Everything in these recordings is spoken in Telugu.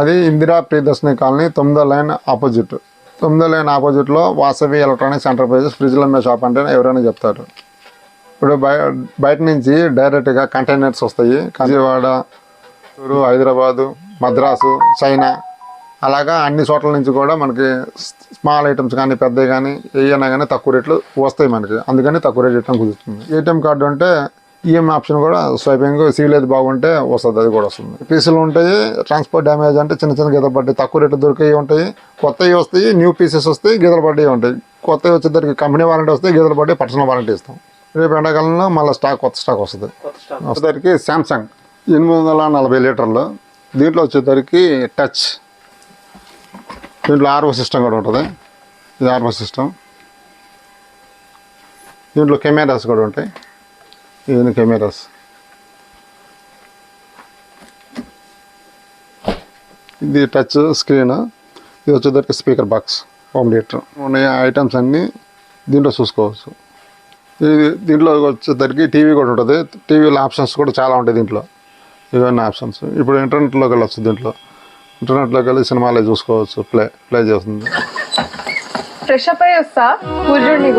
అది ఇందిరా ప్రియదర్శిని కాలనీ తొమ్మిదో లైన్ ఆపోజిట్. తొమ్మిదో లైన్ ఆపోజిట్లో వాసవి ఎలక్ట్రానిక్స్ ఎంటర్ప్రైజెస్ ఫ్రిడ్జ్ల మీద షాప్ అంటే ఎవరైనా చెప్తారు. ఇప్పుడు బయ బయట నుంచి డైరెక్ట్గా కంటైనర్స్ వస్తాయి. విజయవాడ చిత్తూరు హైదరాబాదు మద్రాసు చైనా. అలాగా అన్ని చోట్ల నుంచి కూడా మనకి స్మాల్ ఐటమ్స్ కానీ పెద్దవి కానీ ఏమైనా కానీ తక్కువ రేట్లు వస్తాయి మనకి. అందుకని తక్కువ రేట్ ఇవ్వడం కుదురుతుంది. ఏటీఎం కార్డు అంటే ఈఎంఐ ఆప్షన్ కూడా స్వైపింగ్ సీల్ ఏది బాగుంటే వస్తుంది అది కూడా వస్తుంది. పీసులు ఉంటాయి ట్రాన్స్పోర్ట్ డ్యామేజ్ అంటే చిన్న చిన్న గీతలు పడ్డాయి తక్కువ రేట్లు దొరికేవి ఉంటాయి. కొత్తవి వస్తాయి న్యూ పీసెస్ వస్తాయి గీతలు పడ్డవి ఉంటాయి. కొత్తవి వచ్చేసరికి కంపెనీ వారంటీ వస్తాయి గీతలు పడ్డాయి పర్సనల్ వారంటీ ఇస్తాం. రేపు ఎండాకాలంలో మళ్ళీ స్టాక్ కొత్త స్టాక్ వస్తుంది. వచ్చేసరికి శాంసంగ్ ఎనిమిది వందల నలభై లీటర్లు. దీంట్లో వచ్చేసరికి టచ్ దీంట్లో ఆర్ఓ సిస్టమ్ కూడా ఉంటుంది. ఇది ఆర్ఓ సిస్టమ్ దీంట్లో కెమెరాస్ కూడా ఉంటాయి. ఇది కెమెరాస్ ఇది టచ్ స్క్రీన్ ఇది వచ్చేసరికి స్పీకర్ బాక్స్ హోమ్ థియేటర్ ఉన్నాయి ఐటమ్స్ అన్నీ దీంట్లో చూసుకోవచ్చు. ఇది దీంట్లో వచ్చేసరికి టీవీ కూడా ఉంటుంది. టీవీలో ఆప్షన్స్ కూడా చాలా ఉంటాయి దీంట్లో. ఇవన్నీ ఆప్షన్స్ ఇప్పుడు ఇంటర్నెట్లోకి వెళ్ళొచ్చు దీంట్లో. ఇంటర్నెట్లోకి వెళ్ళి సినిమాలే చూసుకోవచ్చు ప్లే ప్లే చేస్తుంది. ఫ్రెష్ అప్ అయ్యి వస్తా. కూర్చోండి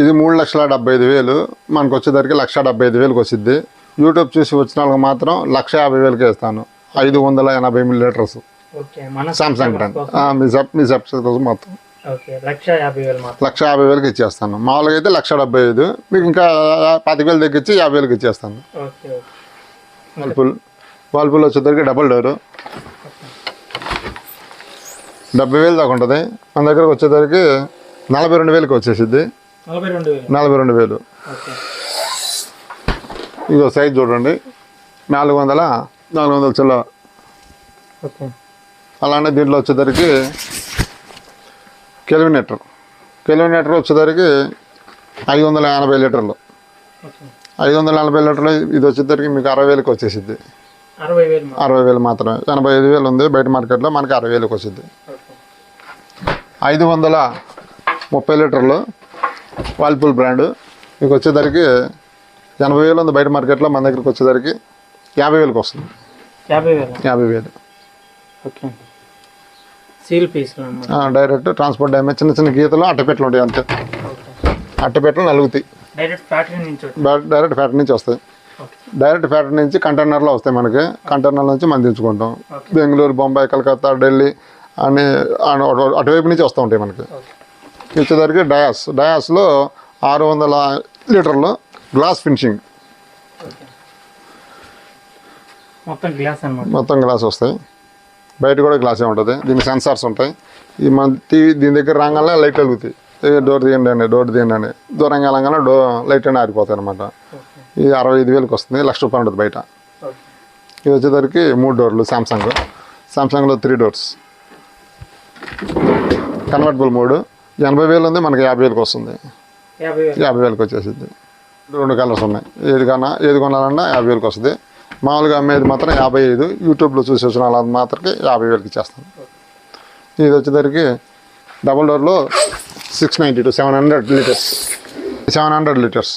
ఇది మూడు లక్షల డెబ్బై ఐదు వేలు. మనకు వచ్చేసరికి లక్ష డెబ్బై ఐదు వేలకు వచ్చింది యూట్యూబ్ చూసి వచ్చిన వాళ్ళకి మాత్రం లక్ష యాభై వేలకి ఇస్తాను. ఐదు వందల ఎనభై మిల్లీ లీటర్స్ ఓకే మన సామ్సంగ్ బ్రాండ్ మీ సబ్ మీ సబ్సిడీ కోసం మొత్తం. లక్ష యాభై వేలకి ఇచ్చేస్తాను. మామూలుగా అయితే లక్ష డెబ్బై ఐదు. మీకు ఇంకా పాతిక వేలు తగ్గించి యాభై వేలకి ఇచ్చేస్తాను. వాల్పూల్ వాల్పూల్ వచ్చేసరికి డబల్ డోరు. డెబ్బై వేలు దాకా ఉంటుంది. మన దగ్గరకు వచ్చేసరికి నలభై రెండు వేలకి వచ్చేసిద్ది. నలభై రెండు వేలు. ఇగో సైజ్ చూడండి. నాలుగు వందల నాలుగు వందల చిల్ల. అలానే దీంట్లో వచ్చేసరికి కెలిమినేటర్ కెలిమినేటర్ వచ్చేసరికి ఐదు వందల ఎనభై లీటర్లు. ఐదు వందల ఎనభై లీటర్లు ఇది వచ్చేసరికి మీకు అరవై వేలకు వచ్చేసిద్ది. అరవై వేలు మాత్రమే. ఎనభై ఐదు వేలు ఉంది బయట మార్కెట్లో మనకి అరవై వేలకు వచ్చింది ఐదు వందల ముప్పై లీటర్లు వాల్పూల్ బ్రాండ్. మీకు వచ్చేసరికి ఎనభై వేలు ఉంది బయట మార్కెట్లో మన దగ్గరికి వచ్చేసరికి యాభై వేలకు వస్తుంది. యాభై వేలు. యాభై వేలు. ఓకే సీల్ పీసులు డైరెక్ట్ ట్రాన్స్పోర్ట్ డ్యామేజ్ చిన్న చిన్న గీతలు అట్టపెట్టలు ఉంటాయి అంతే. అట్టపెట్టలు నలుగుతాయి. డైరెక్ట్ ఫ్యాక్టరీ నుంచి వచ్చి డై- డైరెక్ట్ ఫ్యాక్టరీ నుంచి వస్తాయి. డైరెక్ట్ ఫ్యాక్టరీ నుంచి కంటైనర్లో వస్తాయి మనకి. కంటైనర్ నుంచి మనం దించుకుంటాం. బెంగళూరు బొంబాయి కలకత్తా ఢిల్లీ అని అటు- అటు- అటువైపు నుంచి వస్తూ ఉంటాయి మనకి. వచ్చేసరికి డయాస్. డయాస్లో ఆరు వందల లీటర్లు గ్లాస్ ఫినిషింగ్. మొత్తం గ్లాస్ మొత్తం గ్లాస్ వస్తాయి. బయట కూడా గ్లాసే ఉంటుంది. దీనికి సెన్సార్స్ ఉంటాయి. ఈ మన టీవీ దీని దగ్గర రాగానే లైట్ వెలుగుతాయి. డోర్ తీయండి అని డోర్ తీయండి అని. దూరంగా వెళ్ళగానే డో లైట్ అని ఆరిపోతాయి అనమాట ఇది అరవై ఐదు వేలకు వస్తుంది. లక్ష రూపాయలు ఉంటుంది బయట. ఇది వచ్చేసరికి మూడు డోర్లు సామ్సంగ్ సామ్సంగ్లో త్రీ డోర్స్. కన్వర్టబుల్ మూడు. ఎనభై వేలు ఉంది మనకి యాభై వేలకు వస్తుంది. యాభై వేలు. యాభై వేలకు వచ్చేసింది రెండు కలర్స్ ఉన్నాయి. ఏది కన్నా ఏది కొనాలన్నా యాభై వేలకు వస్తుంది. మామూలుగా అమ్మేది మాత్రం యాభై ఐదు యూట్యూబ్లో చూసి వచ్చిన వాళ్ళది మాత్రమే యాభై వేలకి ఇచ్చేస్తాను ఇది వచ్చేసరికి double డోర్లో six ninety two seven hundred litres. Seven hundred litres.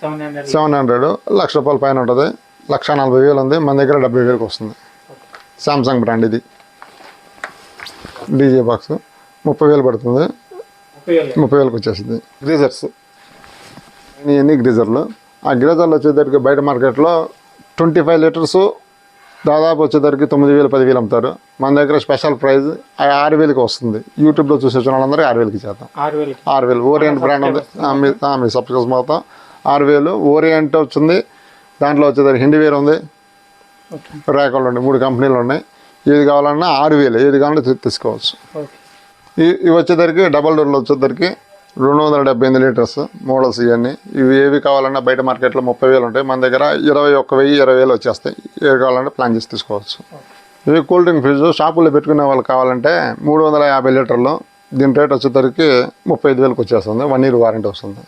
Seven hundred. Seven hundred lakh రూపాయల పైన ఉంటుంది. లక్ష నలభై వేలు ఉంది మన దగ్గర డెబ్బై వేలకు వస్తుంది. సామ్సంగ్ బ్రాండ్ ఇది. డీజే బాక్స్ ముప్పై వేలు పడుతుంది. ముప్పై వేలు ముప్పై వేలకు వచ్చేసింది. గ్రీజర్స్ ఇవన్నీ గ్రీజర్లు ఆ గ్రీజర్లు వచ్చేసరికి బయట మార్కెట్లో ట్వంటీ ఫైవ్ లీటర్స్ దాదాపు వచ్చేసరికి తొమ్మిది వేలు పది వేలు అమ్ముతారు. మన దగ్గర స్పెషల్ ప్రైస్ ఆరు వేలకి వస్తుంది. యూట్యూబ్లో చూసి వచ్చిన వాళ్ళందరూ ఆరు వేలకి చేద్దాం ఆరు వేలు. ఓరియంట్ బ్రాండ్ ఉంది. మీ సబ్స్క్రైబ్ మొత్తం ఆరు వేలు. ఓరియంట్ వచ్చింది. దాంట్లో వచ్చేసరికి హిందీ వేరు ఉంది. ర్యాకులు ఉన్నాయి. మూడు కంపెనీలు ఉన్నాయి. ఏది కావాలన్నా ఆరు వేలు. ఏది కావాలంటే తీ- తీసుకోవచ్చు ఇవి వచ్చేసరికి డబల్ డోర్లు వచ్చేసరికి రెండు వందల డెబ్బై ఎనిమిది లీటర్స్ మోడల్స్ ఇవన్నీ. ఇవి ఏవి కావాలన్నా బయట మార్కెట్లో ముప్పై వేలు ఉంటాయి. మన దగ్గర ఇరవై ఒక్క వెయ్యి ఇరవై వేలు వచ్చేస్తాయి. ఏవి కావాలంటే ప్లాన్ చేసి తీసుకోవచ్చు. ఇవి కూల్ డ్రింక్ ఫ్రిడ్జ్ షాపుల్లో పెట్టుకునే వాళ్ళు కావాలంటే మూడు వందల యాభై లీటర్లు. దీని రేట్ వచ్చేసరికి ముప్పై ఐదు వేలకు వచ్చేస్తుంది. వన్ ఇయర్ వారంటీ వస్తుంది.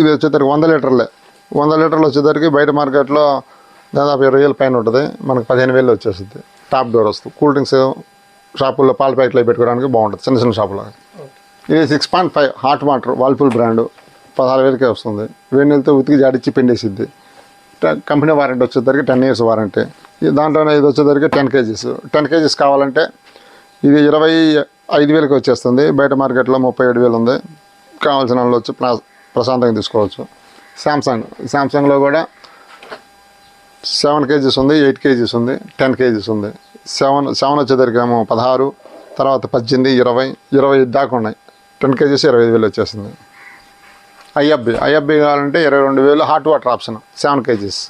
ఇది వచ్చేసరికి వంద లీటర్లే. వంద లీటర్లు వచ్చేసరికి బయట మార్కెట్లో దాదాపు ఇరవై వేలు పైన ఉంటుంది. మనకు పదిహేను వేలు వచ్చేస్తుంది. టాప్ డోర్ వస్తుంది. కూల్ డ్రింక్స్ షాపుల్లో పాల ప్యాకెట్లు పెట్టుకోవడానికి బాగుంటుంది చిన్న చిన్న షాపులో. ఇది six point five hot water Whirlpool brand పదహారు వేలకే వస్తుంది. వేడి నీళ్ళతో ఉతికి జాడిచ్చి పిండేసిద్ది. కంపెనీ వారంటీ వచ్చేసరికి టెన్ ఇయర్స్ వారంటీ దాంట్లోనే ఇది వచ్చేసరికి టెన్ కేజీస్. టెన్ కేజీస్ కావాలంటే ఇది ఇరవై ఐదు వేలకి వచ్చేస్తుంది. బయట మార్కెట్లో ముప్పై ఏడు వేలు ఉంది. కావాల్సిన వాళ్ళు వచ్చి ప్ర- ప్రశాంతంగా తీసుకోవచ్చు. శాంసంగ్ శాంసంగ్లో కూడా సెవెన్ కేజీస్ ఉంది ఎయిట్ కేజీస్ ఉంది టెన్ కేజీస్ ఉంది. సెవెన్ సెవెన్ వచ్చేసరికి ఏమో పదహారు తర్వాత పద్దెనిమిది ఇరవై ఇరవై దాకా ఉన్నాయి. టెన్ కేజీస్ ఇరవై ఐదు వేలు వచ్చేసింది. ఐఎఫ్బి ఐఎఫ్బి కావాలంటే ఇరవై రెండు వేలు hot water option seven KGs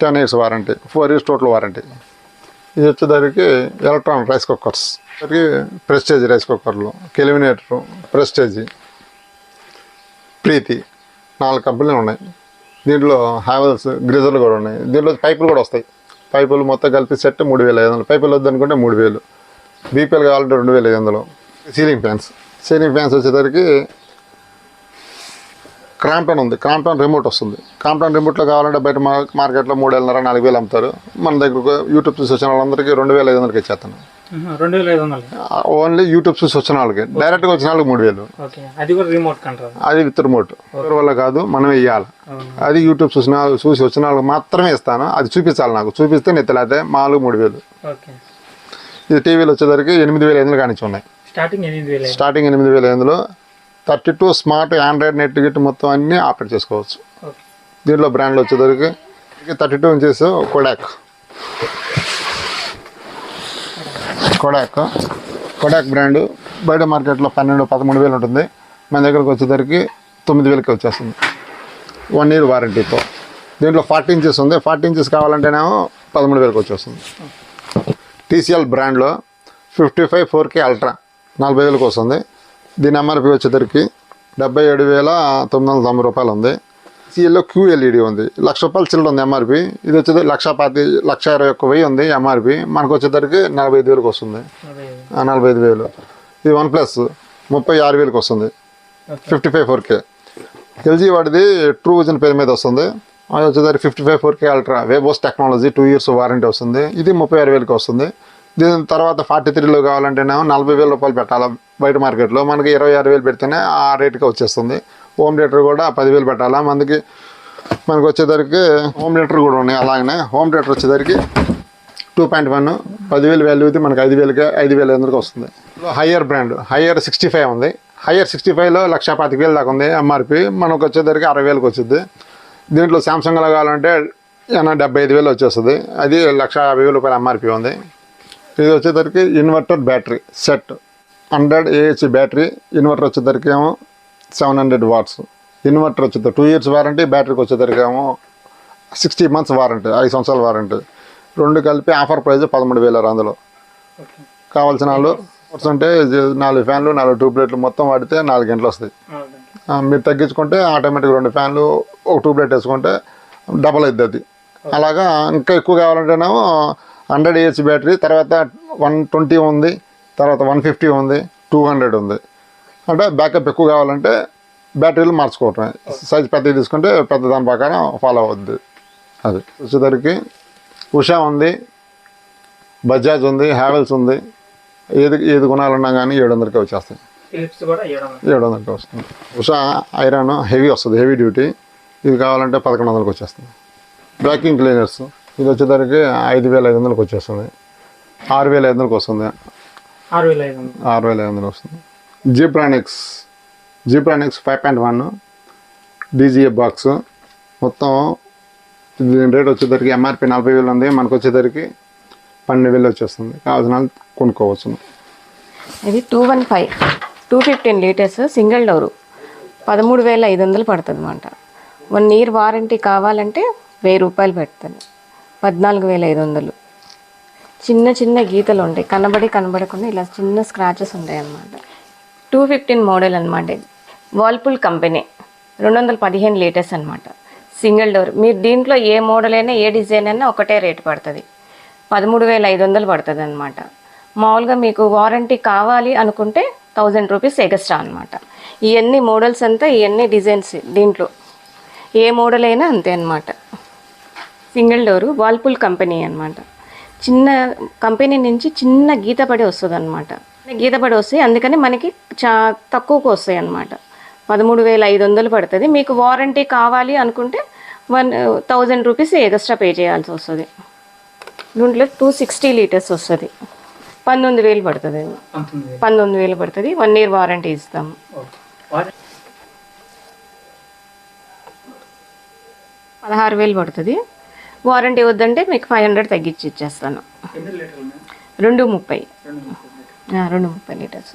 ten years warranty four years total warranty. ఇది వచ్చేదానికి electronic rice cookers. Prestige rice కుక్కర్లు కెలిమినేటర్ ప్రెస్టేజ్ ప్రీతి నాలుగు కంపెనీలు ఉన్నాయి. దీంట్లో హ్యావెల్స్ గ్రీజర్లు కూడా ఉన్నాయి. దీంట్లో పైపులు కూడా వస్తాయి. పైపులు మొత్తం కలిపి సెట్ మూడు వేల ఐదు వందలు. పైపులు వద్దనుకుంటే మూడు వేలు. బీపీఎల్ కావాలంటే రెండు వేల ఐదు వందలు. Ceiling fans. సీలింగ్ ఫ్యాన్స్ వచ్చేసరికి క్రాంప్టన్ ఉంది. క్రాంప్టన్ రిమోట్ వస్తుంది. క్రాంప్టన్ రిమోట్లో కావాలంటే బయట మా- మార్కెట్లో మూడు వేలన్నర నాలుగు వేలు అమ్ముతారు. మన దగ్గర యూట్యూబ్ చూసి వచ్చిన వాళ్ళందరికీ రెండు వేల ఐదు వందలకి ఇచ్చేస్తాను. రెండు వేల ఐదు వందలు. ఓన్లీ యూట్యూబ్ చూసి వచ్చిన వాళ్ళకి. డైరెక్ట్గా వచ్చిన వాళ్ళకి మూడు వేలు. అది కూడా రిమోట్ కంట్రోల్. అది విత్ రిమోట్ వల్ల కాదు మనమే ఇవ్వాలి. అది యూట్యూబ్ చూసిన చూసి వచ్చిన వాళ్ళకి మాత్రమే ఇస్తాను. అది చూపించాలి నాకు. చూపిస్తే నెత్తలేతే మాలు మూడు వేలు. ఇది టీవీలు వచ్చేసరికి ఎనిమిది వేల ఐదులు కానిచ్చి ఉన్నాయి. స్టార్టింగ్ ఎనిమిది వేల. ఐదు ఐదులో thirty two smart Android net Git మొత్తం అన్నీ ఆపరేట్ చేసుకోవచ్చు. దీంట్లో బ్రాండ్లు వచ్చేసరికి thirty two inches Kodak Kodak Kodak brand బయట మార్కెట్లో పన్నెండు పదమూడు వేలు ఉంటుంది. మన దగ్గరకు వచ్చేసరికి తొమ్మిది వేలకి వచ్చేస్తుంది. వన్ ఇయర్ వారంటీతో దీంట్లో ఫార్టీ ఇంచెస్ ఉంది. ఫార్టీ ఇంచెస్ కావాలంటేనేమో పదమూడు వేలకు వచ్చేస్తుంది. టీసీఎల్ బ్రాండ్లో fifty five four K ultra నలభై వేలకు వస్తుంది. దీని ఎంఆర్పి వచ్చేసరికి డెబ్బై ఏడు వేల తొమ్మిది వందల తొంభై రూపాయలు ఉంది. సిఎల్లో క్యూఎల్ఈడి ఉంది. లక్ష రూపాయలు చిల్లర ఉంది ఎంఆర్పి ఇది వచ్చేది లక్ష పాతి లక్ష ఇరవై ఒక్క వెయ్యి ఉంది ఎంఆర్పి మనకు వచ్చేసరికి నలభై ఐదు వేలకు వస్తుంది. నలభై ఐదు. వేలు. ఇది వన్ ప్లస్. ముప్పై ఆరు వేలకు వస్తుంది. Fifty five four K. LG వాడిది ట్రూ విజన్ పేరు మీద వస్తుంది. అది వచ్చేసరికి fifty five four K ultra. WebOS technology two years warranty వస్తుంది. ఇది ముప్పై ఆరు వేలకి వస్తుంది. దీని తర్వాత ఫార్టీ త్రీలో కావాలంటేనేమో నలభై వేల రూపాయలు పెట్టాలి బయట మార్కెట్లో. మనకి ఇరవై ఆరు వేలు పెడితేనే ఆ రేట్కి వచ్చేస్తుంది. హోమ్ థియేటర్ కూడా పదివేలు పెట్టాలా? మనకి మనకు వచ్చేసరికి హోమ్ థియేటర్ కూడా ఉన్నాయి అలాగనే. హోమ్ థియేటర్ వచ్చేసరికి టూ పాయింట్ వన్ పదివేలు వాల్యూది మనకి ఐదు వేలకి ఐదు వేల ఎందుకు వస్తుంది Haier brand Haier sixty five ఉంది. హయ్యర్ సిక్స్టీ ఫైవ్లో లక్ష పాతిక వేలు దాకా ఉంది ఎంఆర్పి మనకు వచ్చేసరికి అరవై వేలకు వచ్చింది దీంట్లో శాంసంగ్లో కావాలంటే ఏమైనా డెబ్బై ఐదు వేలు వచ్చేస్తుంది. అది లక్ష యాభై వేల రూపాయలు ఎంఆర్పి ఉంది. ఇది వచ్చేసరికి inverter battery set. Hundred AH battery inverter వచ్చేసరికి ఏమో సెవెన్ హండ్రెడ్ వాట్స్ ఇన్వర్టర్ వచ్చేది టూ ఇయర్స్ వారంటీ బ్యాటరీకి వచ్చేసరికి ఏమో సిక్స్టీ మంత్స్ వారంటీ ఐదు సంవత్సరాల వారంటీ రెండు కలిపి ఆఫర్ ప్రైస్ పదమూడు వేల అందులో కావాల్సిన వాళ్ళు అంటే నాలుగు ఫ్యాన్లు నాలుగు ట్యూబ్ లైట్లు మొత్తం వాడితే నాలుగు గంటలు వస్తాయి. మీరు తగ్గించుకుంటే ఆటోమేటిక్ రెండు ఫ్యాన్లు ఒక ట్యూబ్ లైట్ వేసుకుంటే డబల్ అవుతుంది అది. అలాగా ఇంకా ఎక్కువ కావాలంటేనేమో హండ్రెడ్ ఏహెచ్ బ్యాటరీ తర్వాత వన్ ట్వంటీ ఉంది తర్వాత వన్ ఫిఫ్టీ ఉంది టూ హండ్రెడ్ ఉంది. అంటే బ్యాకప్ ఎక్కువ కావాలంటే బ్యాటరీలు మార్చుకోవటమే. సైజ్ పెద్దది తీసుకుంటే పెద్ద దాని ప్రకారం ఫాలో అవుద్ది. అది వచ్చేసరికి ఉషా ఉంది బజాజ్ ఉంది హ్యావెల్స్ ఉంది. ఏది ఏది కొనాలన్నా కానీ ఏడు వందలకి వచ్చేస్తాయి. ఏడు వందలు ఏడు వందలకి వస్తుంది. ఉషా ఐరన్ హెవీ వస్తుంది హెవీ డ్యూటీ ఇది కావాలంటే పదకొండు వందలకి వచ్చేస్తుంది. బ్యాకింగ్ క్లీనర్స్ ఇది వచ్చేసరికి ఐదు వేల ఐదు వందలకి వచ్చేస్తుంది. ఆరు వేల ఐదు వందలకి వస్తుంది. ఆరు వేల ఐదు వందలు. వస్తుంది. Zebronics Zebronics five point one డీజీఏ box మొత్తం దీని రేట్ వచ్చేసరికి ఎంఆర్పి నలభై వేలు ఉంది. మనకు వచ్చేసరికి పన్నెండు వేలు వచ్చేస్తుంది. కావాల్సిన కొనుక్కోవచ్చు. ఇది two one five two fifteen litres single door పదమూడు వేల ఐదు వందలు పడుతుంది అనమాట వన్ ఇయర్ వారంటీ కావాలంటే వెయ్యి రూపాయలు పెడుతుంది. పద్నాలుగు వేల ఐదు వందలు. చిన్న చిన్న గీతలు ఉంటాయి. కనబడి కనబడకుండా ఇలా చిన్న స్క్రాచెస్ ఉంటాయి అన్నమాట టూ ఫిఫ్టీన్ మోడల్ అనమాట ఇది. వాల్పూల్ కంపెనీ రెండు వందల పదిహేను లీటర్స్ అనమాట సింగిల్ డోర్ మీరు దీంట్లో ఏ మోడల్ అయినా ఏ డిజైన్ అయినా ఒకటే రేటు పడుతుంది. పదమూడు వేల ఐదు వందలు పడుతుంది అనమాట మామూలుగా మీకు వారంటీ కావాలి అనుకుంటే థౌజండ్ రూపీస్ ఎగస్ట్రా అనమాట ఇవన్నీ మోడల్స్ అంతా ఇవన్నీ డిజైన్స్ దీంట్లో. ఏ మోడల్ అయినా అంతే అనమాట సింగిల్ డోరు వాల్పూల్ కంపెనీ అనమాట చిన్న కంపెనీ నుంచి చిన్న గీత పడి వస్తుంది అనమాట గీత పడి వస్తాయి. అందుకని మనకి చా తక్కువకు వస్తాయి అన్నమాట. పదమూడు వేల ఐదు వందలు పడుతుంది. మీకు వారంటీ కావాలి అనుకుంటే one thousand rupees extra pay చేయాల్సి వస్తుంది. దీంట్లో టూ సిక్స్టీ లీటర్స్ వస్తుంది. పంతొమ్మిది వేలు పడుతుంది. పంతొమ్మిది వేలు. పడుతుంది. వన్ ఇయర్ వారంటీ ఇస్తాము పదహారు వేలు పడుతుంది. వారంటీ వద్దంటే మీకు ఫైవ్ హండ్రెడ్ తగ్గించి ఇచ్చేస్తాను. రెండు ముప్పై. రెండు ముప్పై లీటర్స్.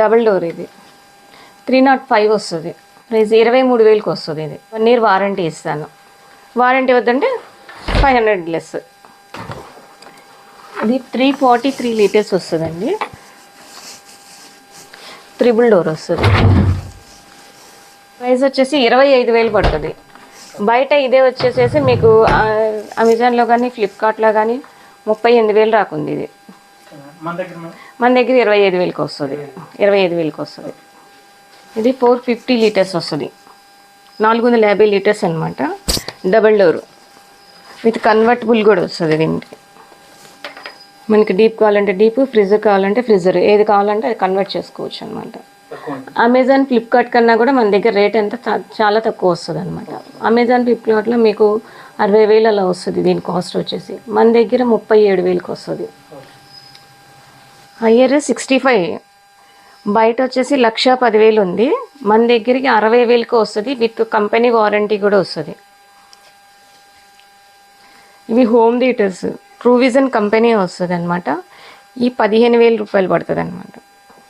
డబుల్ డోర్ ఇది. త్రీ నాట్ ఫైవ్ వస్తుంది. ప్రైస్ ఇరవై మూడు వేలకు వస్తుంది ఇది. వన్ ఇయర్ వారంటీ ఇస్తాను. వారంటీ వద్దంటే ఫైవ్ హండ్రెడ్ లెస్. ఇది త్రీ ఫార్టీ త్రీ లీటర్స్ వస్తుందండి. త్రిబుల్ డోర్ వస్తుంది. ప్రైస్ వచ్చేసి ఇరవై ఐదు వేలు పడుతుంది. బయట ఇదే వచ్చేసేసి మీకు అమెజాన్లో కానీ ఫ్లిప్కార్ట్లో కానీ ముప్పై ఎనిమిది వేలు రాకుంది ఇది. మన దగ్గర ఇరవై ఐదు వేలకు వస్తుంది. ఇరవై ఐదు వేలకు వస్తుంది. ఇది ఫోర్ ఫిఫ్టీ లీటర్స్ వస్తుంది. నాలుగు వందల యాభై లీటర్స్ అనమాట డబల్ డోర్. విత్ కన్వర్టబుల్ కూడా వస్తుంది దీనికి. మనకి డీప్ కావాలంటే డీప్ ఫ్రిజర్ కావాలంటే ఫ్రిజర్ ఏది కావాలంటే అది కన్వర్ట్ చేసుకోవచ్చు అనమాట అమెజాన్ ఫ్లిప్కార్ట్ కన్నా కూడా మన దగ్గర రేట్ ఎంత చాలా తక్కువ వస్తుంది అనమాట అమెజాన్ ఫ్లిప్కార్ట్లో మీకు అరవై వేలు అలా వస్తుంది దీని కాస్ట్ వచ్చేసి. మన దగ్గర ముప్పై ఏడు వేలకు వస్తుంది. హయ్యర్ సిక్స్టీ ఫైవ్ బయట వచ్చేసి లక్ష పదివేలు ఉంది. మన దగ్గరికి అరవై వేలకు వస్తుంది. విత్ కంపెనీ వారంటీ కూడా వస్తుంది. ఇవి హోమ్ థియేటర్స్ ట్రూవిజన్ కంపెనీ వస్తుంది అనమాట ఈ పదిహేను వేల రూపాయలు పడుతుంది అనమాట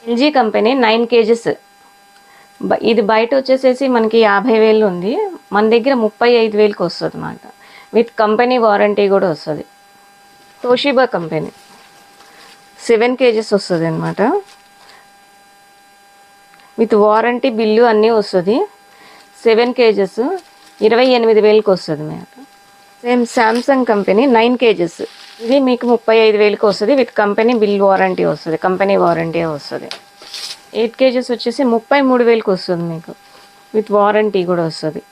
ఎల్జీ కంపెనీ నైన్ కేజెస్ ఇది బయట వచ్చేసేసి మనకి యాభై వేలు ఉంది. మన దగ్గర ముప్పై ఐదు వేలకు వస్తుంది అనమాట విత్ కంపెనీ వారంటీ కూడా వస్తుంది. తోషిబా కంపెనీ సెవెన్ కేజెస్ వస్తుంది అనమాట విత్ వారంటీ బిల్లు అన్నీ వస్తుంది. సెవెన్ కేజెస్ ఇరవై ఎనిమిది వేలకు వస్తుంది madam. Same Samsung company nine KGs ఇది మీకు ముప్పై ఐదు వేలకు వస్తుంది. విత్ కంపెనీ బిల్ వారంటీ వస్తుంది. కంపెనీ వారంటీ వస్తుంది. ఎయిట్ కేజెస్ వచ్చేసి ముప్పై మూడు వేలకు వస్తుంది మీకు. విత్ వారంటీ కూడా వస్తుంది.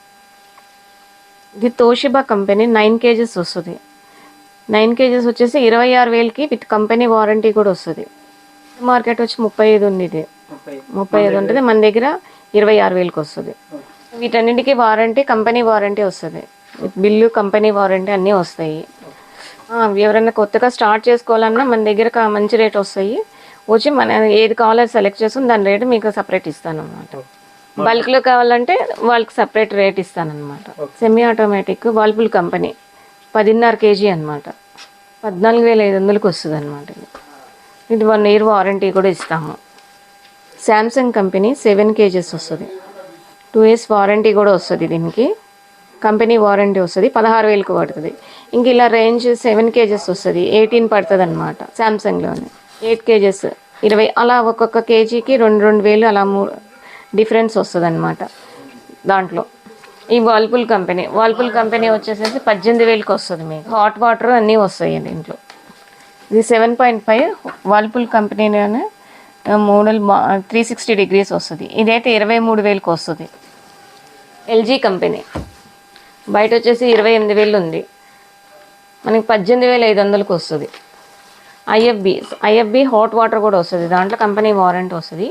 ఇది తోషిబా కంపెనీ నైన్ కేజెస్ వస్తుంది. నైన్ కేజెస్ వచ్చేసి ఇరవై ఆరు వేలకి విత్ కంపెనీ వారంటీ కూడా వస్తుంది. మార్కెట్ వచ్చి ముప్పై ఐదు ఉంది ఇది ముప్పై ఐదు ఉంటుంది. మన దగ్గర ఇరవై ఆరు వేలకు వస్తుంది. వీటన్నిటికీ వారంటీ కంపెనీ వారంటీ వస్తుంది. బిల్లు కంపెనీ వారంటీ అన్నీ వస్తాయి. ఎవరైనా కొత్తగా స్టార్ట్ చేసుకోవాలన్నా మన దగ్గర మంచి రేట్ వస్తాయి. వచ్చి మన ఏది కావాలో సెలెక్ట్ చేసుకుని దాని రేటు మీకు సపరేట్ ఇస్తాను అనమాట బల్క్లో కావాలంటే వాళ్ళకి సపరేట్ రేట్ ఇస్తాను అనమాట సెమీ ఆటోమేటిక్ వాల్పుల్ కంపెనీ. పదిన్నర కేజీ అనమాట పద్నాలుగు వేల ఐదు వందలకి వస్తుంది అనమాట ఇది వన్ ఇయర్ వారంటీ కూడా ఇస్తాము. శాంసంగ్ కంపెనీ సెవెన్ కేజెస్ వస్తుంది. టూ ఇయర్స్ వారంటీ కూడా వస్తుంది దీనికి. కంపెనీ వారంటీ వస్తుంది పదహారు వేలకు పడుతుంది. ఇంక ఇలా రేంజ్ సెవెన్ కేజెస్ వస్తుంది ఎయిటీన్ పడుతుంది అనమాట శాంసంగ్లోనే. ఎయిట్ కేజెస్ ఇరవై అలా ఒక్కొక్క కేజీకి రెండు రెండు వేలు అలా మూ డిఫరెన్స్ వస్తుంది అనమాట దాంట్లో. ఈ వాల్పుల్ కంపెనీ వాల్పుల్ కంపెనీ వచ్చేసేసి పద్దెనిమిది వేలకు వస్తుంది మీకు. హాట్ వాటర్ అన్నీ వస్తాయి దీంట్లో ఇది సెవెన్ పాయింట్ ఫైవ్ వాల్పుల్ కంపెనీలోనే మోడల్ త్రీ సిక్స్టీ డిగ్రీస్ వస్తుంది. ఇదైతే ఇరవై మూడు వేలకు వస్తుంది. LG company. బయట వచ్చేసి ఇరవై ఎనిమిది వేలు ఉంది మనకి పద్దెనిమిది వేల ఐదు వందలకు వస్తుంది. ఐఎఫ్బి ఐఎఫ్బి హాట్ వాటర్ కూడా వస్తుంది. దాంట్లో కంపెనీ వారంటీ వస్తుంది.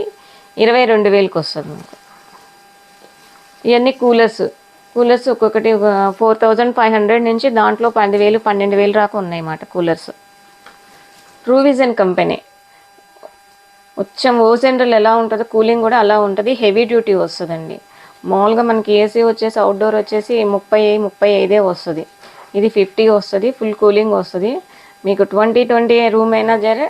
ఇరవై రెండు వేలకు వస్తుంది మనకు. ఇవన్నీ కూలర్స్. కూలర్స్ ఒక్కొక్కటి ఫోర్ థౌజండ్ ఫైవ్ హండ్రెడ్ నుంచి దాంట్లో పదివేలు పన్నెండు వేలు దాకా ఉన్నాయి అన్నమాట కూలర్స్. ట్రూవిజన్ కంపెనీ వచ్చం సెంటర్లు ఎలా ఉంటుందో కూలింగ్ కూడా అలా ఉంటుంది. హెవీ డ్యూటీ వస్తుందండి. మామూలుగా మనకి ఏసీ వచ్చేసి అవుట్డోర్ వచ్చేసి ముప్పై ముప్పై ఐదే వస్తుంది. ఇది ఫిఫ్టీ వస్తుంది ఫుల్ కూలింగ్ వస్తుంది. మీకు ట్వంటీ ట్వంటీ రూమ్ అయినా సరే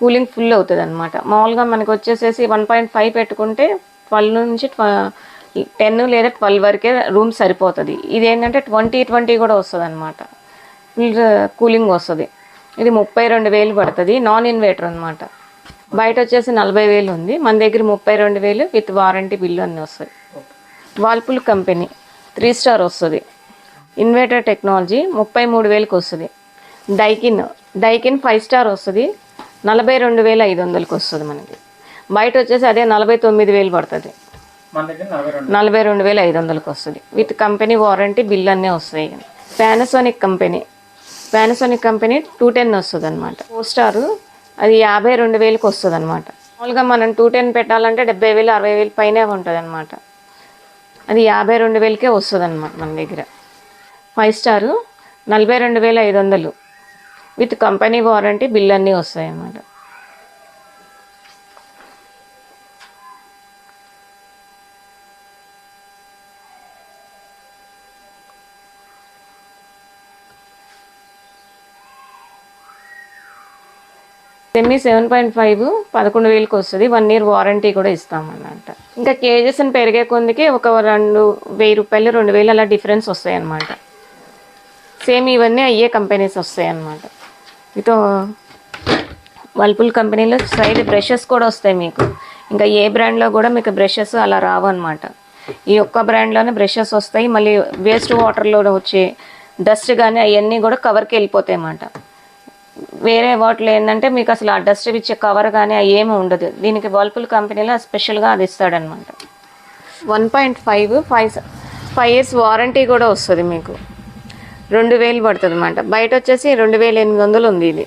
కూలింగ్ ఫుల్ అవుతుంది అనమాట మామూలుగా మనకు వచ్చేసేసి వన్ పాయింట్ ఫైవ్ పెట్టుకుంటే ట్వెల్వ్ నుంచి టెన్ లేదా ట్వెల్వ్ వరకే రూమ్ సరిపోతుంది. ఇది ఏంటంటే ట్వంటీ ట్వంటీ కూడా వస్తుంది అనమాట ఫుల్ కూలింగ్ వస్తుంది. ఇది ముప్పై రెండు వేలు పడుతుంది నాన్ ఇన్వేటర్ అనమాట బయట వచ్చేసి నలభై వేలు ఉంది. మన దగ్గర ముప్పై రెండు వేలు విత్ వారంటీ బిల్లు అన్నీ వస్తాయి వాల్పుల్ కంపెనీ. త్రీ స్టార్ వస్తుంది. ఇన్వర్టర్ టెక్నాలజీ ముప్పై మూడు వేలకు వస్తుంది. డైకిన్ డైకిన్ ఫైవ్ స్టార్ వస్తుంది. నలభై రెండు వేల ఐదు వందలకు వస్తుంది మనకి. బయట వచ్చేసి అదే నలభై తొమ్మిది వేలు పడుతుంది. నలభై రెండు. నలభై రెండు వేల ఐదు వందలకు వస్తుంది. విత్ కంపెనీ వారంటీ బిల్ అన్నీ వస్తాయి. Panasonic company. Panasonic company two ten వస్తుంది అనమాట ఫోర్ స్టార్ అది యాభై రెండు వేలకు వస్తుంది అనమాట మామూలుగా మనం టూ టెన్ పెట్టాలంటే డెబ్బై వేలు అరవై వేలు పైనే ఉంటుంది అనమాట అది యాభై రెండు వేలకే వస్తుంది అనమాట మన దగ్గర. ఫైవ్ స్టారు నలభై రెండు వేల ఐదు వందలు. విత్ కంపెనీ వారంటీ బిల్ అన్నీ వస్తాయి అన్నమాట సెమీ సెవెన్ పాయింట్ ఫైవ్ పదకొండు వేలకు వస్తుంది. వన్ ఇయర్ వారంటీ కూడా ఇస్తామన్నమాట. ఇంకా కేజెస్ అని పెరిగే కొందికి ఒక రెండు వెయ్యి రూపాయలు రెండు వేలు అలా డిఫరెన్స్ వస్తాయి అన్నమాట సేమ్ ఇవన్నీ అయ్యే కంపెనీస్ వస్తాయి అన్నమాట ఇతో వల్పుల్ కంపెనీలో సైడ్ బ్రషెస్ కూడా వస్తాయి మీకు. ఇంకా ఏ బ్రాండ్లో కూడా మీకు బ్రషెస్ అలా రావు అనమాట ఈ ఒక్క బ్రాండ్లోనే బ్రషెస్ వస్తాయి. మళ్ళీ వేస్ట్ వాటర్లో వచ్చే డస్ట్ కానీ అవన్నీ కూడా కవర్కి వెళ్ళిపోతాయి అన్నమాట వేరే వాటిలో ఏంటంటే మీకు అసలు ఆ డస్ట్ ఇచ్చే కవర్ కానీ అవి ఏమి ఉండదు. దీనికి వర్ల్పూల్ కంపెనీలో స్పెషల్గా అది ఇస్తాడనమాట one point five five five years warranty కూడా వస్తుంది మీకు. రెండు వేలు పడుతుంది అనమాట బయట వచ్చేసి రెండు వేల ఎనిమిది వందలు ఉంది ఇది.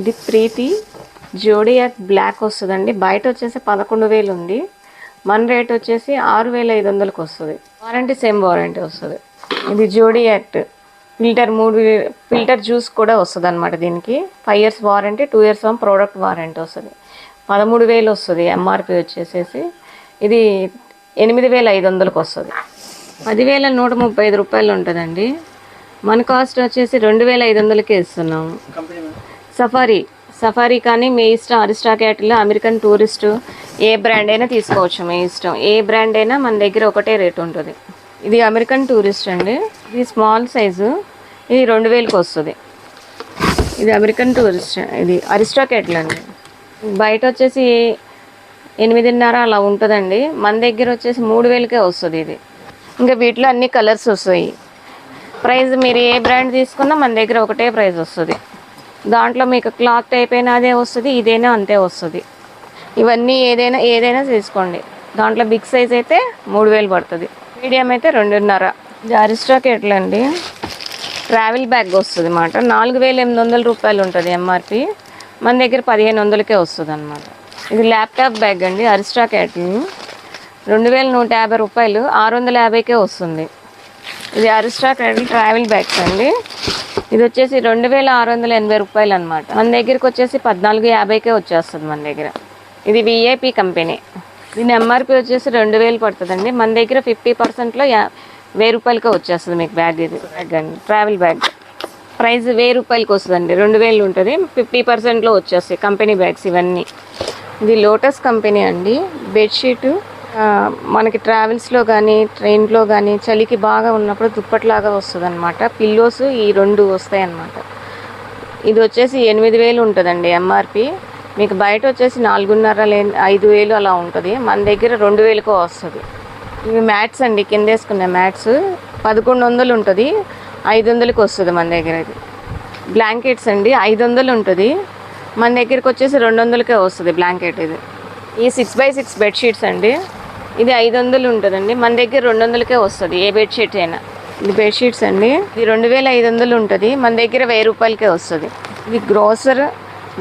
ఇది ప్రీతి జోడియాక్ బ్లాక్ వస్తుందండి. బయట వచ్చేసి పదకొండు వేలు ఉంది. మన రేట్ వచ్చేసి ఆరు వేల ఐదు వందలకు వస్తుంది. వారంటీ సేమ్ వారంటీ వస్తుంది. ఇది జోడియాక్ట్ ఫిల్టర్ మూడు ఫిల్టర్ జ్యూస్ కూడా వస్తుంది అనమాట దీనికి. Five years warranty two years one product warranty వస్తుంది. పదమూడు వేలు వస్తుంది ఎంఆర్పి వచ్చేసేసి. ఇది ఎనిమిది వేల ఐదు వందలకు వస్తుంది. పదివేల నూట ముప్పై ఐదు రూపాయలు ఉంటుందండి. మన కాస్ట్ వచ్చేసి రెండు వేల ఐదు వందలకే ఇస్తున్నాము. సఫారీ సఫారీ కానీ మీ ఇష్టం అరిస్టా క్యాటిల్ అమెరికన్ టూరిస్ట్ ఏ బ్రాండ్ అయినా తీసుకోవచ్చు మీ ఇష్టం. ఏ బ్రాండ్ అయినా మన దగ్గర ఒకటే రేట్ ఉంటుంది. ఇది అమెరికన్ టూరిస్ట్ అండి. ఇది స్మాల్ సైజు. ఇది రెండు వేలకు వస్తుంది. ఇది అమెరికన్ టూరిస్ట్ ఇది అరిస్టా అండి. బయట వచ్చేసి ఎనిమిదిన్నర అలా ఉంటుందండి. మన దగ్గర వచ్చేసి మూడు వేలకే వస్తుంది ఇది. ఇంకా వీటిలో అన్ని కలర్స్ వస్తాయి. ప్రైస్ మీరు ఏ బ్రాండ్ తీసుకున్నా మన దగ్గర ఒకటే ప్రైస్ వస్తుంది. దాంట్లో మీకు క్లాత్ టైప్ అయినా అదే వస్తుంది ఇదైనా అంతే వస్తుంది. ఇవన్నీ ఏదైనా ఏదైనా తీసుకోండి. దాంట్లో బిగ్ సైజ్ అయితే మూడు వేలు పడుతుంది. మీడియం అయితే రెండున్నర. ఇది అరిస్టాక్ ఎట్లా అండి ట్రావెల్ బ్యాగ్ వస్తుంది అన్నమాట నాలుగు వేల ఎనిమిది వందల రూపాయలు ఉంటుంది ఎంఆర్పి మన దగ్గర పదిహేను వందలకే వస్తుంది అనమాట ఇది ల్యాప్టాప్ బ్యాగ్ అండి అరిస్టా క్యాటిల్ రెండు వేల నూట యాభై రూపాయలు ఆరు వందల యాభైకే వస్తుంది. ఇది అరిస్టా క్యాటిల్ ట్రావెల్ బ్యాగ్స్ అండి. ఇది వచ్చేసి రెండు వేల ఆరు వందల ఎనభై రూపాయలు అనమాట మన దగ్గరికి వచ్చేసి పద్నాలుగు యాభైకే వచ్చేస్తుంది మన దగ్గర. ఇది విఐపి కంపెనీ. దీని ఎంఆర్పి వచ్చేసి రెండు వేలు పడుతుందండి. మన దగ్గర ఫిఫ్టీ పర్సెంట్లో యా వెయ్యి రూపాయలకే వచ్చేస్తుంది మీకు బ్యాగ్ ఇది బ్యాగ్ అండి. Travel bag. ప్రైస్ వెయ్యి రూపాయలకి వస్తుందండి. రెండు వేలు ఉంటుంది. ఫిఫ్టీ పర్సెంట్లో వచ్చేస్తాయి కంపెనీ బ్యాగ్స్ ఇవన్నీ. ఇది లోటస్ కంపెనీ అండి. బెడ్షీట్ మనకి ట్రావెల్స్లో కానీ ట్రైన్లో కానీ చలికి బాగా ఉన్నప్పుడు దుప్పట్లాగా వస్తుంది అనమాట పిల్లోస్ ఈ రెండు వస్తాయి అన్నమాట ఇది వచ్చేసి ఎనిమిది వేలు ఉంటుందండి ఎంఆర్పి మీకు బయట వచ్చేసి నాలుగున్నర లే ఐదు వేలు అలా ఉంటుంది. మన దగ్గర రెండు వేలకు వస్తుంది. ఇవి మ్యాట్స్ అండి కింద వేసుకునే మ్యాట్స్. పదకొండు వందలు ఉంటుంది. ఐదు వందలకి వస్తుంది మన దగ్గర ఇది. బ్లాంకెట్స్ అండి ఐదు వందలు ఉంటుంది. మన దగ్గరికి వచ్చేసి రెండు వందలకే వస్తుంది బ్లాంకెట్ ఇది. ఈ సిక్స్ బై సిక్స్ బెడ్షీట్స్ అండి. ఇది ఐదు వందలు ఉంటుందండి. మన దగ్గర రెండు వందలకే వస్తుంది ఏ బెడ్షీట్ అయినా. ఇది బెడ్షీట్స్ అండి. ఇది రెండు వేల ఐదు వందలు ఉంటుంది. మన దగ్గర వెయ్యి రూపాయలకే వస్తుంది. ఇది గ్రోసర్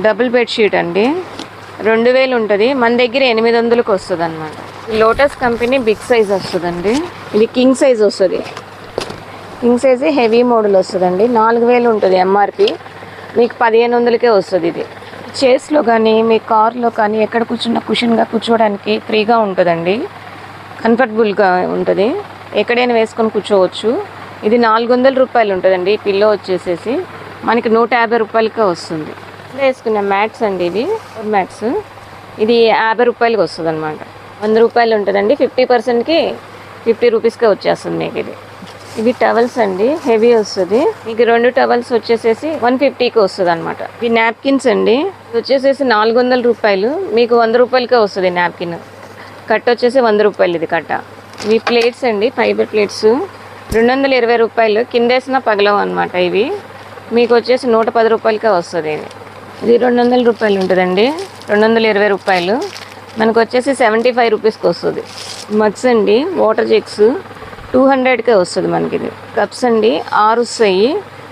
డబుల్ బెడ్షీట్ అండి. రెండు వేలు ఉంటుంది. మన దగ్గర ఎనిమిది వందలకు వస్తుంది అనమాట లోటస్ కంపెనీ బిగ్ సైజ్ వస్తుందండి. ఇది కింగ్ సైజ్ వస్తుంది. కింగ్ సైజ్ హెవీ మోడల్ వస్తుందండి. నాలుగు వేలు ఉంటుంది ఎంఆర్పి మీకు పదిహేను వందలకే వస్తుంది ఇది. చైర్స్లో కానీ మీ కార్లో కానీ ఎక్కడ కూర్చున్న కుషన్గా కూర్చోవడానికి ఫ్రీగా ఉంటుందండి. కంఫర్టబుల్గా ఉంటుంది. ఎక్కడైనా వేసుకొని కూర్చోవచ్చు. ఇది నాలుగు వందల రూపాయలు ఉంటుందండి. పిల్లో వచ్చేసేసి. మనకి నూట యాభై రూపాయలకే వస్తుంది. వేసుకున్న మ్యాట్స్ అండి ఇది మ్యాట్స్. ఇది యాభై రూపాయలకి వస్తుంది అనమాట వంద రూపాయలు ఉంటుందండి. ఫిఫ్టీ పర్సెంట్కి ఫిఫ్టీ రూపీస్కే వచ్చేస్తుంది మీకు ఇది. ఇవి టవల్స్ అండి. హెవీ వస్తుంది. మీకు రెండు టవల్స్ వచ్చేసేసి వన్ ఫిఫ్టీకి వస్తుంది అనమాట ఇవి నాప్కిన్స్ అండి. ఇది వచ్చేసేసి నాలుగు వందల రూపాయలు. మీకు వంద రూపాయలకే వస్తుంది నాప్కిన్. కట్ట వచ్చేసి వంద రూపాయలు ఇది కట్ట. ఇవి ప్లేట్స్ అండి. Fibre plates. రెండు వందల ఇరవై రూపాయలు. కిందేసిన పగలవు అనమాట ఇవి. మీకు వచ్చేసి నూట పది రూపాయలకే వస్తుంది ఇది. ఇది రెండు వందల రూపాయలు ఉంటుందండి. రెండు వందల ఇరవై రూపాయలు. మనకు వచ్చేసి సెవెంటీ ఫైవ్ రూపీస్కి వస్తుంది మగ్స్ అండి వాటర్ జెగ్స్ టూ హండ్రెడ్కే వస్తుంది మనకి ఇది కప్స్ అండి ఆరు వస్తాయి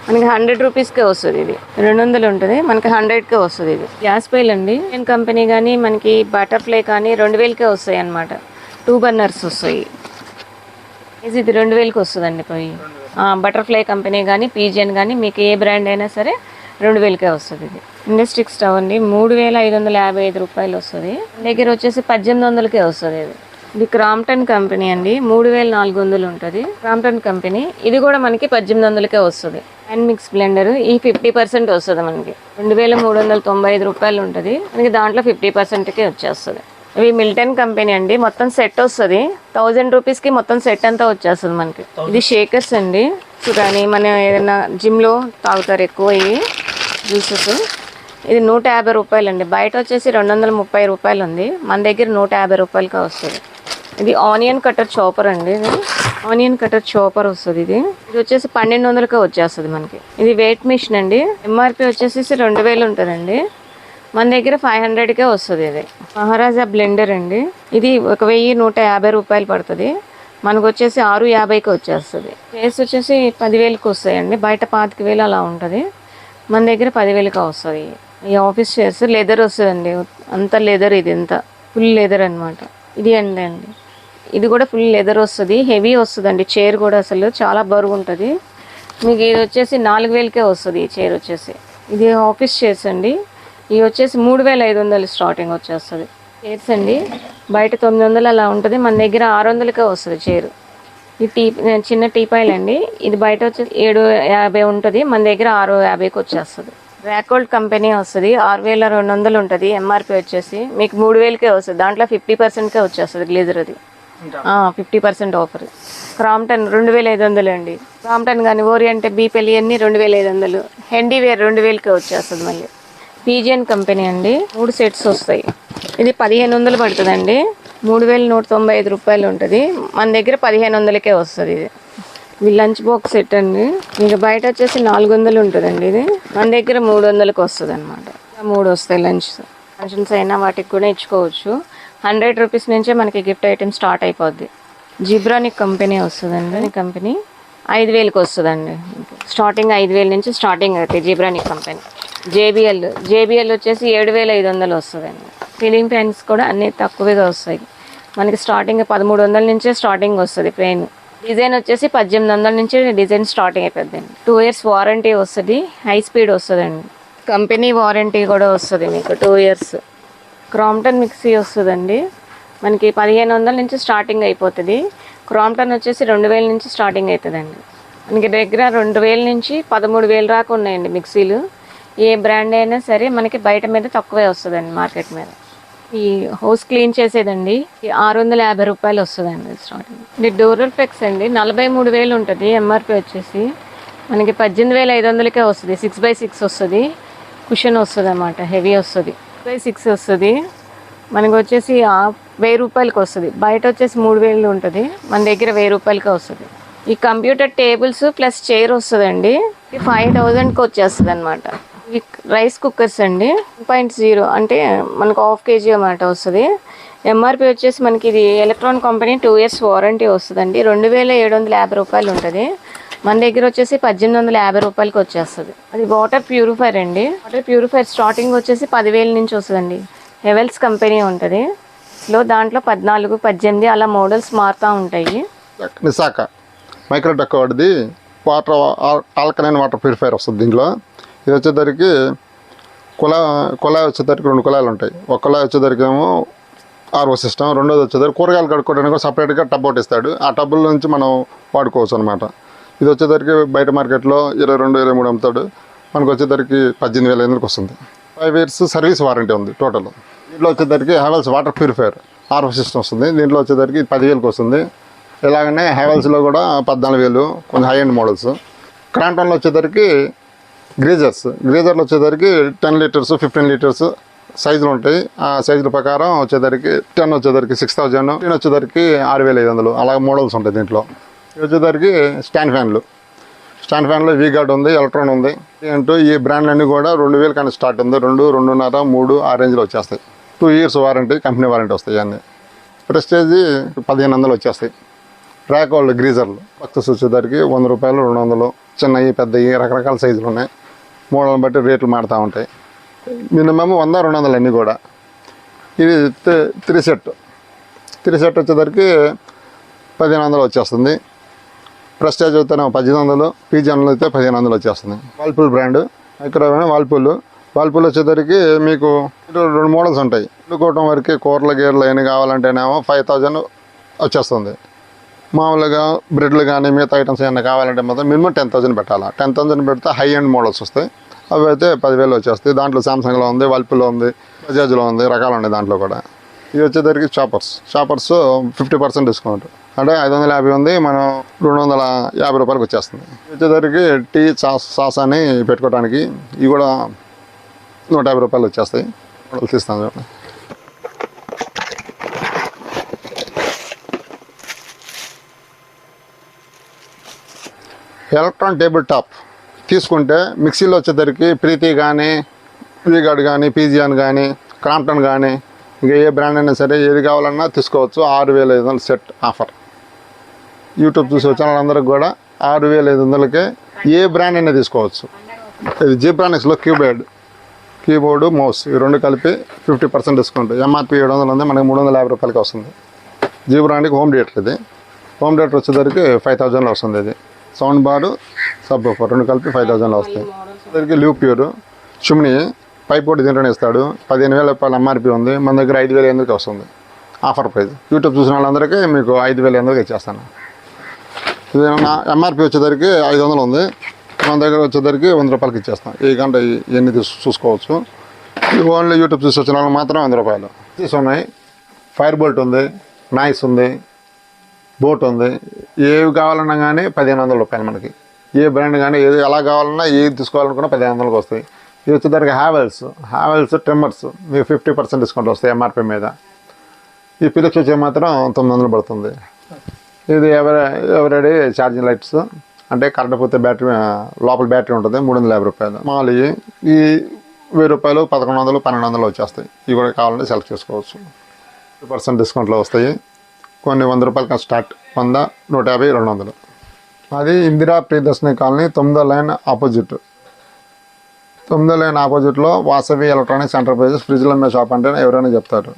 మనకి హండ్రెడ్ రూపీస్కే వస్తుంది ఇది. రెండు వందలు ఉంటుంది మనకి హండ్రెడ్కే వస్తుంది ఇది. గ్యాస్ పైల్ అండి. నేను కంపెనీ కానీ మనకి బటర్ఫ్లై కానీ రెండు వేలకే వస్తాయి అన్నమాట. టూ బర్నర్స్ వస్తాయి. ఇది ఇది రెండు వేలకి వస్తుందండి పోయి. బటర్ఫ్లై కంపెనీ కానీ పీజియన్ కానీ మీకు ఏ బ్రాండ్ అయినా సరే రెండు వేలకే వస్తుంది ఇది. ఇండస్ట్రిక్ స్టవ్ అండి. మూడు వేల ఐదు వందల యాభై ఐదు రూపాయలు వస్తుంది. దగ్గర వచ్చేసి పద్దెనిమిది వందలకే వస్తుంది ఇది ఇది క్రాంప్టన్ కంపెనీ అండి. మూడు వేల నాలుగు వందలు ఉంటుంది. Crompton company. ఇది కూడా మనకి పద్దెనిమిది వందలకే వస్తుంది. అండ్ మిక్స్ బ్లెండర్ ఈ ఫిఫ్టీ పర్సెంట్ వస్తుంది మనకి. రెండు వేల మూడు వందల తొంభై ఐదు రూపాయలు ఉంటుంది. మనకి దాంట్లో ఫిఫ్టీ పర్సెంట్కే వచ్చేస్తుంది. ఇవి మిల్టన్ కంపెనీ అండి. మొత్తం సెట్ వస్తుంది. థౌజండ్ రూపీస్కి మొత్తం సెట్ అంతా వచ్చేస్తుంది మనకి. ఇది షేకర్స్ అండి. చూడండి మనం ఏదైనా జిమ్లో తాగుతారు ఎక్కువ ఇవి జ్యూసెస్ ఇది నూట యాభై రూపాయలు అండి బయట వచ్చేసి రెండు వందల ముప్పై రూపాయలు ఉంది మన దగ్గర నూట యాభై రూపాయలకి వస్తుంది. ఇది ఆనియన్ కటర్ చాపర్ అండి ఇది. ఆనియన్ కటర్ చాపర్ వస్తుంది ఇది. ఇది వచ్చేసి పన్నెండు వందలకే వచ్చేస్తుంది మనకి. ఇది వెయిట్ మిషన్ అండి. ఎంఆర్పి వచ్చేసి రెండు వేలు ఉంటుందండి. మన దగ్గర ఫైవ్ హండ్రెడ్కే వస్తుంది ఇది. మహారాజా బ్లెండర్ అండి. ఇది ఒక వెయ్యి నూట యాభై రూపాయలు పడుతుంది. మనకు వచ్చేసి ఆరు యాభైకి వచ్చేస్తుంది. కేసు వచ్చేసి పదివేలకు వస్తాయండి. బయట పాతిక వేలు అలా ఉంటుంది. మన దగ్గర పదివేలుగా వస్తుంది. ఈ ఆఫీస్ చైర్స్ లెదర్ వస్తుందండి. అంత లెదర్ ఇది ఎంత ఫుల్ లెదర్ అన్నమాట. ఇది అండి అండి. ఇది కూడా ఫుల్ లెదర్ వస్తుంది. హెవీ వస్తుందండి. చైర్ కూడా అసలు చాలా బరువు ఉంటుంది మీకు ఇది వచ్చేసి నాలుగు వేలకే వస్తుంది ఈ చైర్ వచ్చేసి. ఇది ఆఫీస్ చైర్స్ అండి. ఇవి వచ్చేసి మూడు వేల ఐదు వందలు స్టార్టింగ్ వచ్చేస్తుంది. చైర్స్ అండి. బయట తొమ్మిది వందలు అలా ఉంటుంది. మన దగ్గర ఆరు వందలకే వస్తుంది చైర్ ఈ టీ చిన్న టీపాయిల్ అండి ఇది బయట వచ్చేసి ఏడు యాభై ఉంటుంది. మన దగ్గర ఆరు యాభైకి వచ్చేస్తుంది. ర్యాకోల్డ్ కంపెనీ వస్తుంది. ఆరు వేల రెండు వందలు ఉంటుంది. ఎంఆర్పి వచ్చేసి మీకు మూడు వేలకే వస్తుంది. దాంట్లో ఫిఫ్టీ పర్సెంట్కే వచ్చేస్తుంది గ్లేజర్ అది. Fifty percent offer. క్రాంప్టన్ రెండు వేల ఐదు వందలు అండి. క్రాంప్టన్ కానీ ఓరియంట్ బీపెలి అన్ని రెండు వేల ఐదు వందలు. హెండీ వేర్ రెండు వేలకే వచ్చేస్తుంది మళ్ళీ. పీజియన్ కంపెనీ అండి. మూడు సెట్స్ వస్తాయి. ఇది పదిహేను వందలు పడుతుందండి. మూడు వేల నూట తొంభై ఐదు రూపాయలు ఉంటుంది. మన దగ్గర పదిహేను వందలకే వస్తుంది ఇది ఇది. లంచ్ బాక్స్ సెట్ అండి. ఇంకా బయట వచ్చేసి నాలుగు వందలు ఉంటుందండి ఇది. మన దగ్గర మూడు వందలకు వస్తుంది అనమాట మూడు వస్తాయి లంచ్. ఫంక్షన్స్ అయినా వాటికి కూడా ఇచ్చుకోవచ్చు. హండ్రెడ్ రూపీస్ నుంచే మనకి గిఫ్ట్ ఐటెం స్టార్ట్ అయిపోద్ది. జిబ్రానిక్ కంపెనీ వస్తుందండి. కంపెనీ ఐదు వేలకు వస్తుందండి. స్టార్టింగ్ ఐదు వేల నుంచి స్టార్టింగ్ అవుతాయి జిబ్రానిక్ కంపెనీ. జేబిఎల్ జేబిఎల్ వచ్చేసి ఏడు వేల ఐదు వందలు వస్తుందండి. సీలింగ్ ఫ్యాన్స్ కూడా అన్నీ తక్కువగా వస్తాయి. మనకి స్టార్టింగ్ పదమూడు వందల నుంచే స్టార్టింగ్ వస్తుంది ప్లేన్ డిజైన్ వచ్చేసి పద్దెనిమిది వందల నుంచి డిజైన్ స్టార్టింగ్ అయిపోద్దండి టూ ఇయర్స్ వారంటీ వస్తుంది. హై స్పీడ్ వస్తుందండి. కంపెనీ వారంటీ కూడా వస్తుంది మీకు టూ ఇయర్స్ క్రాంప్టన్ మిక్సీ వస్తుందండి. మనకి పదిహేను వందల నుంచి స్టార్టింగ్ అయిపోతుంది. క్రాంప్టన్ వచ్చేసి రెండు వేల నుంచి స్టార్టింగ్ అవుతుందండి మనకి దగ్గర రెండు వేల నుంచి పదమూడు వేలు దాకా ఉన్నాయండి మిక్సీలు ఏ బ్రాండ్ అయినా సరే మనకి బయట మీద తక్కువే వస్తుందండి మార్కెట్ మీద. ఈ హౌస్ క్లీన్ చేసేదండి. ఆరు వందల యాభై రూపాయలు వస్తుందండి స్టార్టింగ్ ఇది డోరల్ ఫ్లెక్స్ అండి. నలభై మూడు వేలు ఉంటుంది ఎంఆర్పి వచ్చేసి. మనకి పద్దెనిమిది వేల ఐదు వందలకే వస్తుంది. సిక్స్ బై సిక్స్ వస్తుంది. కుషన్ వస్తుంది అన్నమాట హెవీ వస్తుంది బై సిక్స్ వస్తుంది. మనకు వచ్చేసి వెయ్యి రూపాయలకి వస్తుంది. బయట వచ్చేసి మూడు వేలు ఉంటుంది. మన దగ్గర వెయ్యి రూపాయలకి వస్తుంది. ఈ కంప్యూటర్ టేబుల్స్ ప్లస్ చైర్ వస్తుందండి. ఫైవ్ థౌజండ్కి వచ్చేస్తుంది అనమాట రైస్ కుక్కర్స్ అండి. పాయింట్ జీరో అంటే మనకు హాఫ్ కేజీ అన్నమాట వస్తుంది. ఎంఆర్పి వచ్చేసి మనకి ఇది electron company two years warranty వస్తుందండి. రెండు వేల ఏడు వందల యాభై రూపాయలు ఉంటుంది. మన దగ్గర వచ్చేసి పద్దెనిమిది వందల యాభై రూపాయలకి వచ్చేస్తుంది. అది వాటర్ ప్యూరిఫైర్ అండి. వాటర్ ప్యూరిఫైర్ స్టార్టింగ్ వచ్చేసి పదివేల నుంచి వస్తుందండి. హెవెల్స్ కంపెనీ ఉంటుంది. లో దాంట్లో పద్నాలుగు పద్దెనిమిది అలా మోడల్స్ మారుతూ ఉంటాయి. నిసాక మైక్రోటెక్ వాడిది వాటర్ ఆల్కలైన్ వాటర్ ప్యూరిఫైర్ వస్తుంది దీంట్లో. ఇది వచ్చేసరికి కులా కుళాయి వచ్చేసరికి రెండు కులాలు ఉంటాయి. ఒక కుళాయి వచ్చేసరికి ఏమో ఆర్ఓ సిస్టమ్ రెండోది వచ్చేసరికి కూరగాయలు కడుక్కోవడానికి సపరేట్గా టబ్ ఒకటి ఇస్తాడు. ఆ టబ్బుల నుంచి మనం వాడుకోవచ్చు అనమాట ఇది వచ్చేసరికి బయట మార్కెట్లో ఇరవై రెండు ఇరవై మూడు అమ్ముతాడు. మనకు వచ్చేసరికి పద్దెనిమిది వేల ఎనిమిదికి వస్తుంది. ఫైవ్ ఇయర్స్ సర్వీస్ వారంటీ ఉంది టోటల్. దీంట్లో వచ్చేసరికి Havells water purifier RO system వస్తుంది. దీంట్లో వచ్చేసరికి పదివేలకు వస్తుంది. ఇలాగనే హెవెల్స్లో కూడా పద్నాలుగు వేలు కొంచెం హై అండ్ మోడల్స్. క్రాంటన్లో వచ్చేసరికి గ్రీజర్స్. గ్రీజర్లు వచ్చేసరికి టెన్ లీటర్స్ ఫిఫ్టీన్ లీటర్స్ సైజులు ఉంటాయి. ఆ సైజుల ప్రకారం వచ్చేసరికి టెన్ వచ్చేసరికి సిక్స్ థౌజండ్ ఫిఫ్టీన్ వచ్చేసరికి ఆరు వేల ఐదు వందలు. అలాగే మోడల్స్ ఉంటాయి దీంట్లో. ఇవి వచ్చేసరికి స్టాండ్ ఫ్యాన్లు. స్టాండ్ ఫ్యాన్లో వీ గార్డ్ ఉంది ఎలక్ట్రాన్ ఉంది. అంటూ ఈ బ్రాండ్లన్నీ కూడా రెండు వేలు కానీ స్టార్ట్ ఉంది. రెండు రెండున్నర మూడు ఆ రేంజ్లో వచ్చేస్తాయి. Two years warranty company warranty వస్తాయి అన్నీ ప్రెస్టేజ్ పదిహేను వందలు వచ్చేస్తాయి. ర్యాక్ వాళ్ళు గ్రీజర్లు. బక్సెస్ వచ్చేసరికి వంద రూపాయలు రెండు వందలు. చిన్నవి పెద్దవి రకరకాల సైజులు ఉన్నాయి. మోడల్ని బట్టి రేట్లు మారుతూ ఉంటాయి. మినిమం వంద రెండు వందలు అన్నీ కూడా. ఇది త్రీ- సెట్. త్రీ సెట్ వచ్చేసరికి పదిహేను వందలు వచ్చేస్తుంది. ప్రెస్టేజ్ అయితేనే పద్దెనిమిది వందలు పీజన్లు అయితే పదిహేను వందలు వచ్చేస్తుంది. వాల్పూల్ బ్రాండ్ ఇక్కడ వాల్పూల్. వాల్పూల్ వచ్చేసరికి మీకు రెండు మోడల్స్ ఉంటాయి. వండుకోవటం వరకు కూరలు గీరలు ఏమి కావాలంటేనేమో ఫైవ్ థౌజండ్ వచ్చేస్తుంది. మామూలుగా బ్రెడ్లు కానీ మిగతా ఐటమ్స్ ఏమైనా కావాలంటే మాత్రం మినిమం టెన్ థౌసండ్ పెట్టాలా. టెన్ థౌసండ్ పెడితే హై ఎండ్ మోడల్స్ వస్తాయి. అవి అయితే పదివేలు వచ్చేస్తాయి. దాంట్లో సామ్సంగ్లో ఉంది వల్పులో ఉంది బజాజ్లో ఉంది రకాలు ఉన్నాయి దాంట్లో కూడా. ఇవి వచ్చేసరికి shoppers shoppers fifty percent discount అంటే ఐదు వందల యాభై ఉంది మనం రెండు వందల యాభై రూపాయలకి వచ్చేస్తుంది. వచ్చేసరికి టీ సాస్ సాస్ అని పెట్టుకోవడానికి ఇవి కూడా నూట యాభై రూపాయలు వచ్చేస్తాయి. మోడల్ తీస్తాను చూడండి. ఎలక్ట్రాన్ టేబుల్ టాప్ తీసుకుంటే మిక్సీలో వచ్చేసరికి ప్రీతి కానీ వీగార్డ్ కానీ పీజియాన్ కానీ క్రాంప్టన్ కానీ ఇంకా ఏ బ్రాండ్ అయినా సరే ఏది కావాలన్నా తీసుకోవచ్చు. ఆరు వేల ఐదు వందల సెట్ ఆఫర్. యూట్యూబ్ చూసి వచ్చిన వాళ్ళందరికీ కూడా ఆరు వేల ఐదు వందలకే ఏ బ్రాండ్ అయినా తీసుకోవచ్చు. ఇది జీబ్రానిక్స్లో కీబోర్డ్. కీబోర్డు మౌస్ ఈ రెండు కలిపి ఫిఫ్టీ పర్సెంట్ డిస్కౌంట్. ఎంఆర్పి ఏడు వందలు ఉంది మనకి మూడు వందల యాభై రూపాయలకి వస్తుంది. జీబ్రానికి హోమ్ థియేటర్ ఇది. హోమ్ థియేటర్ వచ్చేసరికి ఫైవ్ థౌజండ్లో వస్తుంది ఇది. సౌండ్ బార్ సబ్ రెండు కలిపి ఫైవ్ థౌజండ్లో వస్తాయి. దగ్గరికి లివ్ ప్యూర్. చుమ్ని పైప్ ఒకటి దీంట్లోనే ఇస్తాడు. పదిహేను వేల రూపాయలు ఎంఆర్పి ఉంది. మన దగ్గర ఐదు వేల ఎందుకు వస్తుంది. ఆఫర్ ప్రైస్ యూట్యూబ్ చూసిన వాళ్ళందరికీ మీకు ఐదు వేల ఎందుకు ఇచ్చేస్తాను. ఇది ఎంఆర్పి వచ్చేసరికి ఐదు వందలు ఉంది. మన దగ్గర వచ్చేసరికి వంద రూపాయలకి ఇచ్చేస్తాం. ఈ గంట ఇవన్నీ చూసుకోవచ్చు. ఇది ఓన్లీ యూట్యూబ్ చూసి వచ్చిన వాళ్ళకి మాత్రం వంద రూపాయలు. తీసి ఉన్నాయి. ఫైర్ బోల్ట్ ఉంది. నాయిస్ ఉంది. బోట్ ఉంది. ఏవి కావాలన్నా కానీ పదిహేను వందల రూపాయలు మనకి. ఏ బ్రాండ్ కానీ ఏది ఎలా కావాలన్నా ఏది తీసుకోవాలనుకున్నా పదిహేను వందలకు వస్తాయి. ఇది వచ్చేసరికి హ్యావెల్స్ హ్యావెల్స్ ట్రిమ్మర్స్ మీకు ఫిఫ్టీ పర్సెంట్ డిస్కౌంట్ వస్తాయి ఎంఆర్పి మీద. ఈ ఫిలిప్స్ వచ్చే మాత్రం తొమ్మిది వందలు పడుతుంది. ఇది ఎవరి ఎవరెడీ ఛార్జింగ్ లైట్స్ అంటే కరెంట్ పోతే బ్యాటరీ లోపల బ్యాటరీ ఉంటుంది మూడు వందల యాభై రూపాయలు. మామూలు ఈ వెయ్యి రూపాయలు పదకొండు వందలు పన్నెండు వందలు వచ్చేస్తాయి. ఇవి కూడా కావాలంటే సెలెక్ట్ చేసుకోవచ్చు. ఫిఫ్టీ పర్సెంట్ డిస్కౌంట్లో వస్తాయి. కొన్ని వంద రూపాయలకి స్టార్ట్. వంద నూట యాభై రెండు వందలు. అది ఇందిరా ప్రియదర్శిని కాలనీ తొమ్మిదో లైన్ ఆపోజిట్. తొమ్మిదో లైన్ ఆపోజిట్లో వాసవి ఎలక్ట్రానిక్స్ ఎంటర్ప్రైజెస్ ఫ్రిడ్జ్లో అమ్మే షాప్ అంటే ఎవరైనా చెప్తారు.